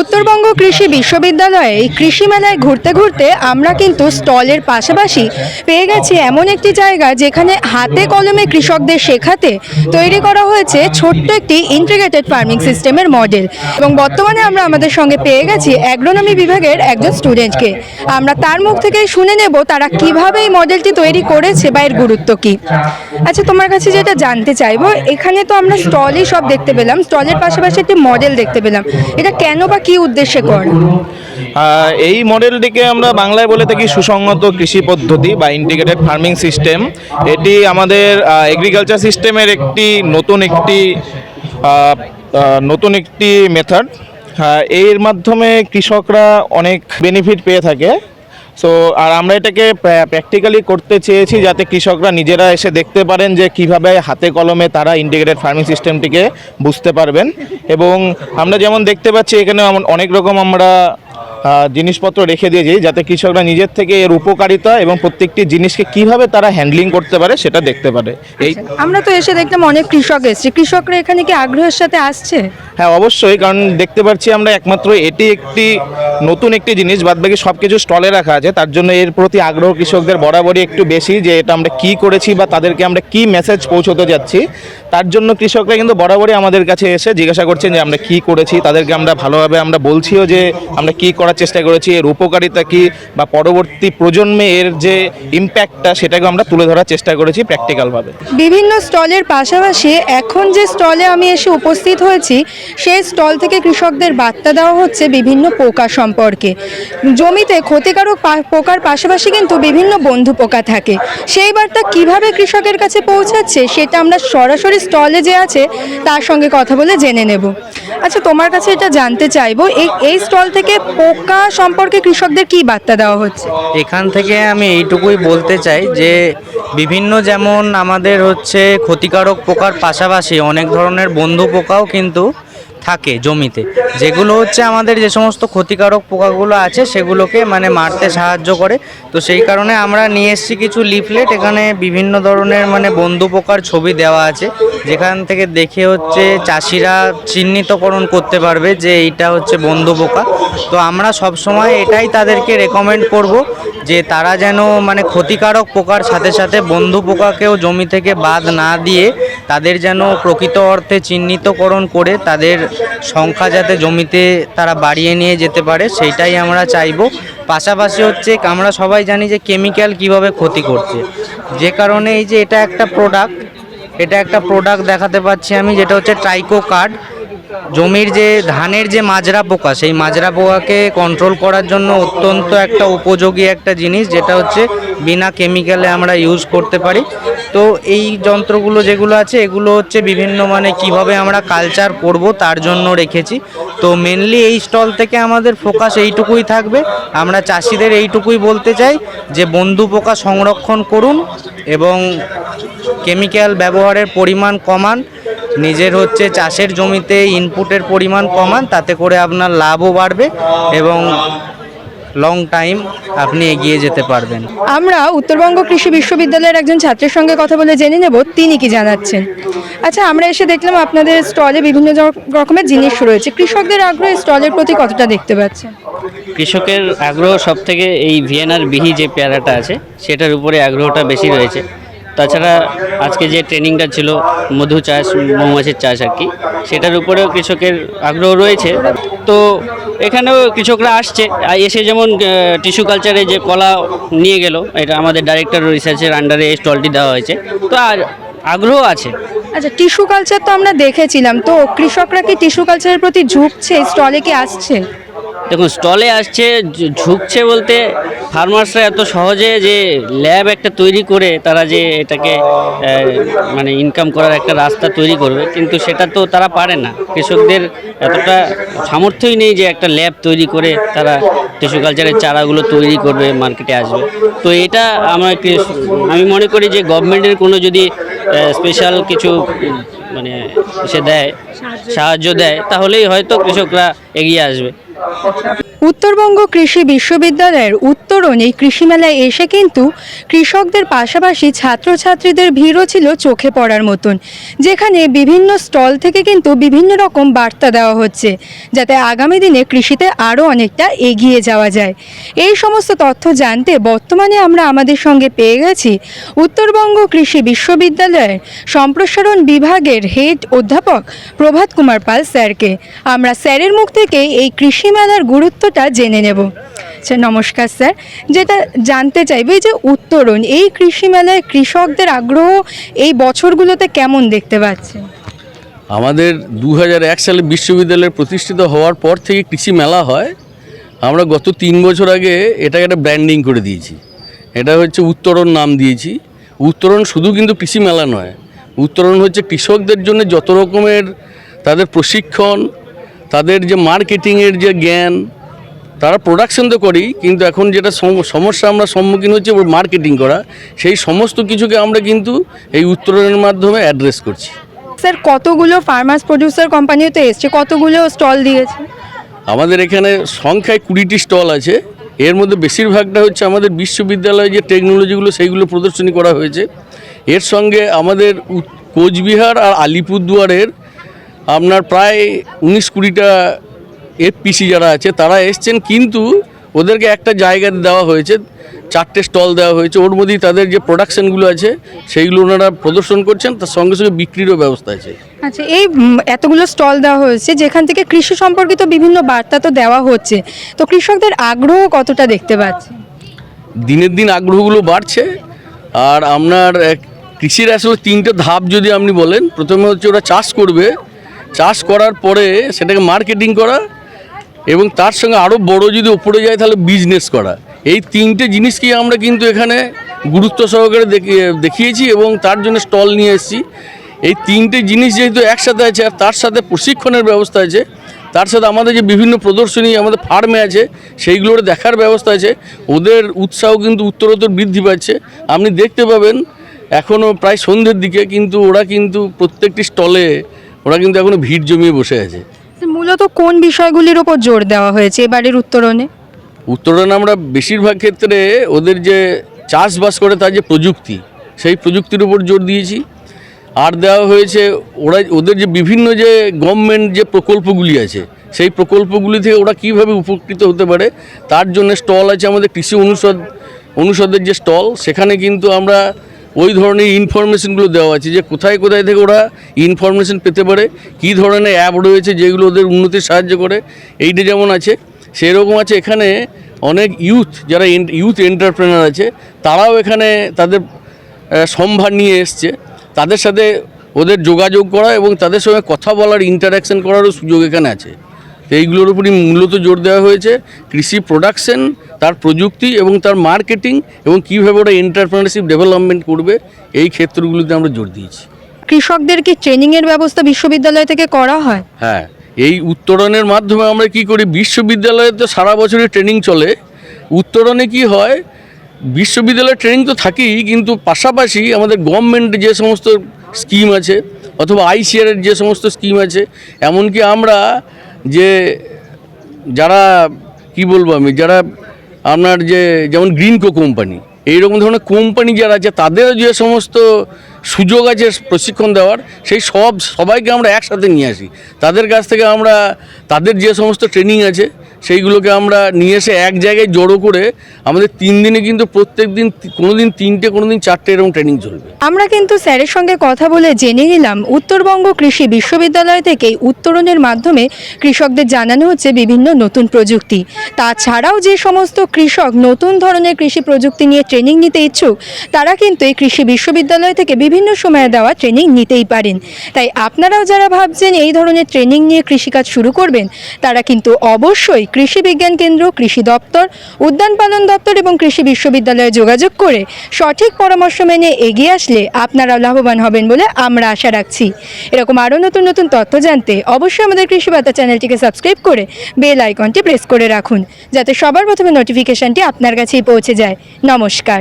উত্তরবঙ্গ কৃষি বিশ্ববিদ্যালয়ে এই কৃষি মেলায় ঘুরতে ঘুরতে আমরা কিন্তু স্টলের পাশাপাশি পেয়ে গেছি এমন একটি জায়গা যেখানে হাতে কলমে কৃষকদের শেখাতে তৈরি করা হয়েছে ছোট্ট একটি ইন্টিগ্রেটেড ফার্মিং সিস্টেমের মডেল এবং বর্তমানে আমরা আমাদের সঙ্গে পেয়ে গেছি অ্যাগ্রোনমি বিভাগের একজন স্টুডেন্টকে আমরা তার মুখ থেকে শুনে নেব তারা কীভাবে এই মডেলটি তৈরি করেছে বা এর গুরুত্ব কী। আচ্ছা তোমার কাছে যেটা জানতে চাইব, এখানে তো আমরা স্টলই সব দেখতে পেলাম। স্টলের পাশাপাশি একটি মডেল দেখতে পেলাম। এটা কেন বা কি উদ্দেশ্যে করা এই মডেলটিকে আমরা বাংলায় বলে থাকি সুসংগত কৃষি পদ্ধতি বা ইন্টিগ্রেটেড ফার্মিং সিস্টেম এটি আমাদের এগ্রিকালচার সিস্টেমের একটি নতুন একটি নতুন একটি মেথড এর মাধ্যমে কৃষকরা অনেক বেনিফিট পেয়ে থাকে। সো আর আমরা এটাকে প্র্যাকটিক্যালি করতে চেয়েছি যাতে কৃষকরা নিজেরা এসে দেখতে পারেন যে কীভাবে হাতে কলমে তারা ইন্টিগ্রেটেড ফার্মিং সিস্টেমটিকে বুঝতে পারবেন। এবং আমরা যেমন দেখতে পাচ্ছি এখানে অনেক রকম আমরা জিনিসপত্র রেখে দিয়েছি যাতে কৃষকরা নিজের থেকে এর উপকারিতা এবং প্রত্যেকটি জিনিসকে কীভাবে তারা হ্যান্ডলিং করতে পারে সেটা দেখতে পারে। এই আমরা তো এসে দেখলাম অনেক কৃষক এসছে। কৃষকরা এখানে কি আগ্রহের সাথে আসছে? হ্যাঁ অবশ্যই কারণ দেখতে পাচ্ছি আমরা একমাত্র এটি একটি নতুন একটি জিনিস বাদবাকি সব কিছু স্টলে রাখা আছে। তার জন্য এর প্রতি আগ্রহ কৃষকদের বরাবরই একটু বেশি যে এটা আমরা কি করেছি বা তাদেরকে আমরা কি মেসেজ পৌঁছতে যাচ্ছি। তার জন্য কৃষকরা কিন্তু বরাবরই আমাদের কাছে এসে জিজ্ঞাসা করছেন যে আমরা কি করেছি তাদেরকে আমরা ভালোভাবে আমরা বলছিও যে আমরা কি করার চেষ্টা করেছি। এর উপকারিতা কি বা পরবর্তী প্রজন্মে এর যে ইম্প্যাক্টটা সেটাকে আমরা তুলে ধরার চেষ্টা করেছি প্র্যাকটিক্যালভাবে বিভিন্ন স্টলের পাশাপাশি এখন যে স্টলে আমি এসে উপস্থিত হয়েছি, সেই স্টল থেকে কৃষকদের বার্তা দেওয়া হচ্ছে বিভিন্ন পোকা সম্পর্কে। জমিতে ক্ষতিকারক পোকার পাশাপাশি কিন্তু বিভিন্ন বন্ধু পোকা থাকে। সেই বার্তা কীভাবে কৃষকের কাছে পৌঁছাচ্ছে, সেটা আমরা সরাসরি স্টলে যে আছে, তার সঙ্গে কথা বলে জেনে নেব। আচ্ছা তোমার কাছে এটা জানতে চাইব, এই এই স্টল থেকে পোকা সম্পর্কে কৃষকদের কি বার্তা দেওয়া হচ্ছে? এখান থেকে আমি এইটুকুই বলতে চাই যে, বিভিন্ন যেমন আমাদের হচ্ছে ক্ষতিকারক পোকার পাশাপাশি অনেক ধরনের বন্ধু পোকাও কিন্তু থাকে জমিতে। যেগুলো হচ্ছে আমাদের যে সমস্ত ক্ষতিকারক পোকাগুলো আছে, সেগুলোকে মানে মারতে সাহায্য করে। তো সেই কারণে আমরা নিয়ে এসেছি কিছু লিফলেট। এখানে বিভিন্ন ধরনের মানে বন্ধু পোকার ছবি দেওয়া আছে। যেখান থেকে দেখে হচ্ছে চাষিরা চিহ্নিতকরণ করতে পারবে যে এইটা হচ্ছে বন্ধু পোকা। তো আমরা সব সময় এটাই তাদেরকে রেকমেন্ড করব যে তারা যেন মানে ক্ষতিকারক পোকার সাথে সাথে বন্ধু পোকাকেও জমি থেকে বাদ না দিয়ে তাদের যেন প্রকৃত অর্থে চিহ্নিতকরণ করে তাদের সংখ্যা যাতে জমিতে তারা বাড়িয়ে নিয়ে যেতে পারে, সেইটাই আমরা চাইব। পাশাপাশি হচ্ছে আমরা সবাই জানি যে কেমিক্যাল কীভাবে ক্ষতি করছে। যে কারণে এই যে এটা একটা প্রোডাক্ট এটা একটা প্রোডাক্ট দেখাতে পাচ্ছি আমি, যেটা হচ্ছে ট্রাইকো কার্ড জমির যে ধানের যে মাজরা পোকা, সেই মাজরা পোকাকে কন্ট্রোল করার জন্য অত্যন্ত একটা উপযোগী একটা জিনিস, যেটা হচ্ছে বিনা কেমিক্যালে আমরা ইউজ করতে পারি। তো এই যন্ত্রগুলো যেগুলো আছে, এগুলো হচ্ছে বিভিন্ন মানে কীভাবে আমরা কালচার করব তার জন্য রেখেছি। তো মেনলি এই স্টল থেকে আমাদের ফোকাস এইটুকুই থাকবে। আমরা চাষিদের এইটুকুই বলতে চাই যে, বন্ধু পোকা সংরক্ষণ করুন এবং কেমিক্যাল ব্যবহারের পরিমাণ কমান। নিজের হচ্ছে চাষের জমিতে ইনপুটের পরিমাণ কমান তাতে করে আপনার লাভও বাড়বে এবং লং টাইম আপনি এগিয়ে যেতে পারবেন। আমরা উত্তরবঙ্গ কৃষি বিশ্ববিদ্যালয়ের একজন ছাত্রের সঙ্গে কথা বলে জেনে নেব তিনি কি জানাচ্ছেন? আচ্ছা আমরা এসে দেখলাম আপনাদের স্টলে বিভিন্ন রকমের জিনিস রয়েছে। কৃষকদের আগ্রহ স্টলের প্রতি কতটা দেখতে পাচ্ছেন? কৃষকের আগ্রহ সব থেকে এই ভিয়েনার বিহি যে পেয়ারাটা আছে সেটার উপরে আগ্রহটা বেশি রয়েছে। তাছাড়া আজকে যে ট্রেনিংটা ছিল মধু চাষ, মৌমাছির চাষ আর কি, সেটার উপরেও কৃষকের আগ্রহ রয়েছে। তো এখানেও কৃষকরা আসছে। এসে যেমন টিস্যু কালচারে যে কলা নিয়ে গেল, এটা আমাদের ডাইরেক্টর রিসার্চের আন্ডারে এই স্টলটি দেওয়া হয়েছে। তো আর আগ্রহ আছে। আচ্ছা টিস্যু কালচার তো আমরা দেখেছিলাম। তো কৃষকরা কি টিস্যু কালচারের প্রতি ঝুঁকছে? স্টলে কি আসছে? দেখুন স্টলে আসছে ঝুঁকছে বলতে ফার্মার্সরা এত সহজে যে ল্যাব একটা তৈরি করে তারা যে এটাকে মানে ইনকাম করার একটা রাস্তা তৈরি করবে। কিন্তু সেটা তো তারা পারে না। কৃষকদের এতটা সামর্থ্যই নেই যে একটা ল্যাব তৈরি করে তারা টিস্যু কালচারের চারাগুলো তৈরি করবে মার্কেটে আসবে। তো এটা আমার আমি মনে করি যে গভর্নমেন্টের কোনো যদি স্পেশাল কিছু মানে সে দেয় সাহায্য দেয় তাহলেই হয়তো কৃষকরা এগিয়ে আসবে। করতে উত্তরবঙ্গ কৃষি বিশ্ববিদ্যালয়ের উত্তরণ এই কৃষি মেলায় এসে কিন্তু কৃষকদের পাশাপাশি ছাত্রছাত্রীদের ভিড়ও ছিল চোখে পড়ার মতন। যেখানে বিভিন্ন স্টল থেকে কিন্তু বিভিন্ন রকম বার্তা দেওয়া হচ্ছে, যাতে আগামী দিনে কৃষিতে আরও অনেকটা এগিয়ে যাওয়া যায়। এই সমস্ত তথ্য জানতে বর্তমানে আমরা আমাদের সঙ্গে পেয়ে গেছি উত্তরবঙ্গ কৃষি বিশ্ববিদ্যালয়ের সম্প্রসারণ বিভাগের হেড অধ্যাপক প্রভাত কুমার পাল স্যারকে। আমরা স্যারের মুখ থেকে এই কৃষি মেলার গুরুত্বটা জেনে নেব। আচ্ছা নমস্কার, স্যার। যেটা জানতে চাইব যে উত্তরণ, এই কৃষি মেলায় কৃষকদের আগ্রহ এই বছরগুলোতে কেমন দেখতে পাচ্ছেন? আমাদের দু হাজার এক সালে বিশ্ববিদ্যালয় প্রতিষ্ঠিত হওয়ার পর থেকে কৃষি মেলা হয়। আমরা গত তিন বছর আগে এটাকে একটা ব্র্যান্ডিং করে দিয়েছি। এটা হচ্ছে উত্তরণ নাম দিয়েছি। উত্তরণ শুধু কিন্তু কৃষি মেলা নয়, উত্তরণ হচ্ছে কৃষকদের জন্য যত রকমের তাদের প্রশিক্ষণ, তাদের যে মার্কেটিংয়ের যে জ্ঞান তারা প্রোডাকশন তো করেই কিন্তু এখন যেটা সম- সমস্যা আমরা সম্মুখীন হচ্ছে মার্কেটিং করা। সেই সমস্ত কিছুকে আমরা কিন্তু এই উত্তরণের মাধ্যমে অ্যাড্রেস করছি। স্যার কতগুলো ফার্মার্স প্রডিউসার কোম্পানিও তো এসছে? কতগুলো স্টল দিয়েছে? আমাদের এখানে সংখ্যায় কুড়িটি স্টল আছে। এর মধ্যে বেশিরভাগটা হচ্ছে আমাদের বিশ্ববিদ্যালয়ে যে টেকনোলজিগুলো সেইগুলো প্রদর্শনী করা হয়েছে। এর সঙ্গে আমাদের কোচবিহার আর আলিপুরদুয়ারের আপনার প্রায় উনিশ কুড়িটা এফপিসি যারা আছে তারা এসছেন কিন্তু ওদেরকে একটা জায়গা দেওয়া হয়েছে চারটে স্টল দেওয়া হয়েছে ওর মধ্যেই তাদের যে প্রোডাকশনগুলো আছে সেইগুলো ওনারা প্রদর্শন করছেন তার সঙ্গে সঙ্গে বিক্রিরও ব্যবস্থা আছে। আচ্ছা এই এতগুলো স্টল দেওয়া হয়েছে যেখান থেকে কৃষি সম্পর্কিত বিভিন্ন বার্তা তো দেওয়া হচ্ছে তো কৃষকদের আগ্রহ কতটা দেখতে পাচ্ছে? দিনের দিন আগ্রহগুলো বাড়ছে আর আপনার কৃষির আসলে তিনটে ধাপ যদি আপনি বলেন প্রথমে হচ্ছে ওরা চাষ করবে চাষ করার পরে সেটাকে মার্কেটিং করা এবং তার সঙ্গে আরও বড় যদি ওপরে যায় তাহলে বিজনেস করা। এই তিনটে জিনিসকেই আমরা কিন্তু এখানে গুরুত্ব সহকারে দেখিয়ে দেখিয়েছি এবং তার জন্য স্টল নিয়ে এসেছি। এই তিনটে জিনিস যেহেতু একসাথে আছে আর তার সাথে প্রশিক্ষণের ব্যবস্থা আছে, তার সাথে আমাদের যে বিভিন্ন প্রদর্শনী, আমাদের ফার্মে আছে, সেইগুলোর দেখার ব্যবস্থা আছে। ওদের উৎসাহ কিন্তু উত্তরোত্তর বৃদ্ধি পাচ্ছে। আপনি দেখতে পাবেন এখনও প্রায় সন্ধ্যের দিকে কিন্তু ওরা কিন্তু প্রত্যেকটি স্টলে ওরা কিন্তু এখনও ভিড় জমিয়ে বসে আছে। মূলত কোন বিষয়গুলির ওপর জোর দেওয়া হয়েছে এবারের উত্তরণে? উত্তরণ আমরা বেশিরভাগ ক্ষেত্রে ওদের যে চাষবাস করে তার যে প্রযুক্তি, সেই প্রযুক্তির উপর জোর দিয়েছি। আর দেওয়া হয়েছে, ওরা ওদের যে বিভিন্ন যে গভর্নমেন্ট যে প্রকল্পগুলি আছে, সেই প্রকল্পগুলি থেকে ওরা কীভাবে উপকৃত হতে পারে, তার জন্য স্টল আছে আমাদের কৃষি অনুষদ, অনুষদের যে স্টল, সেখানে কিন্তু আমরা ওই ধরনের ইনফরমেশনগুলো দেওয়া আছে যে কোথায় কোথায় থেকে ওরা ইনফরমেশন পেতে পারে, কী ধরনের অ্যাপ রয়েছে যেগুলো ওদের উন্নতির সাহায্য করে, এইটা যেমন আছে, সেরকম আছে। এখানে অনেক ইউথ যারা ইউথ এন্টারপ্রেনার আছে, তারাও এখানে তাদের সম্ভার নিয়ে এসছে। তাদের সাথে ওদের যোগাযোগ করা এবং তাদের সঙ্গে কথা বলার ইন্টারাকশন করারও সুযোগ এখানে আছে। তো এইগুলোর উপরই মূলত জোর দেওয়া হয়েছে। কৃষি প্রোডাকশন তার প্রযুক্তি এবং তার মার্কেটিং এবং কীভাবে ওরা এন্টারপ্রেনারশিপ ডেভেলপমেন্ট করবে এই ক্ষেত্রগুলোতে আমরা জোর দিয়েছি। কৃষকদের কি ট্রেনিংয়ের ব্যবস্থা বিশ্ববিদ্যালয় থেকে করা হয়? হ্যাঁ এই উত্তরণের মাধ্যমে আমরা কি করি বিশ্ববিদ্যালয়ে তো সারা বছরই ট্রেনিং চলে। উত্তরণে কি হয় বিশ্ববিদ্যালয়ের ট্রেনিং তো থাকেই কিন্তু পাশাপাশি আমাদের গভর্নমেন্ট যে সমস্ত স্কিম আছে অথবা আইসিআরের যে সমস্ত স্কিম আছে এমনকি আমরা যে যারা কি বলব আমি যারা আপনার যে যেমন গ্রিনকো কোম্পানি এইরকম ধরনের কোম্পানি যারা আছে তাদের যে সমস্ত সুযোগ আছে প্রশিক্ষণ দেওয়ার, সেই সব সবাইকে আমরা একসাথে নিয়ে আসি। তাদের কাছ থেকে আমরা, তাদের যে সমস্ত ট্রেনিং আছে, সেইগুলোকে আমরা নিয়ে এসে এক জায়গায় জড়ো করে আমাদের তিন দিনে কিন্তু প্রত্যেক দিন কোনো দিন তিনটে কোনো দিন চারটে এরকম ট্রেনিং চলবে। আমরা কিন্তু স্যারের সঙ্গে কথা বলে জেনে নিলাম, উত্তরবঙ্গ কৃষি বিশ্ববিদ্যালয় থেকে উত্তরণের মাধ্যমে কৃষকদের জানানো হচ্ছে বিভিন্ন নতুন প্রযুক্তি। তাছাড়াও যে সমস্ত কৃষক নতুন ধরনের কৃষি প্রযুক্তি নিয়ে ট্রেনিং নিতে ইচ্ছুক, তারা কিন্তু এই কৃষি বিশ্ববিদ্যালয় থেকে বিভিন্ন সময়ে দেওয়া ট্রেনিং নিতেই পারেন। তাই আপনারাও যারা ভাবছেন এই ধরনের ট্রেনিং নিয়ে কৃষিকাজ শুরু করবেন, তারা কিন্তু অবশ্যই কৃষি বিজ্ঞান কেন্দ্র, কৃষি দপ্তর, উদ্যান পালন দপ্তর এবং কৃষি বিশ্ববিদ্যালয়ে যোগাযোগ করে সঠিক পরামর্শ মেনে এগিয়ে আসলে আপনারাও লাভবান হবেন বলে আমরা আশা রাখছি। এরকম আরও নতুন নতুন তথ্য জানতে অবশ্যই আমাদের কৃষি বার্তা চ্যানেলটিকে সাবস্ক্রাইব করে বেল আইকনটি প্রেস করে রাখুন, যাতে সবার প্রথমে নোটিফিকেশনটি আপনার কাছেই পৌঁছে যায়। নমস্কার।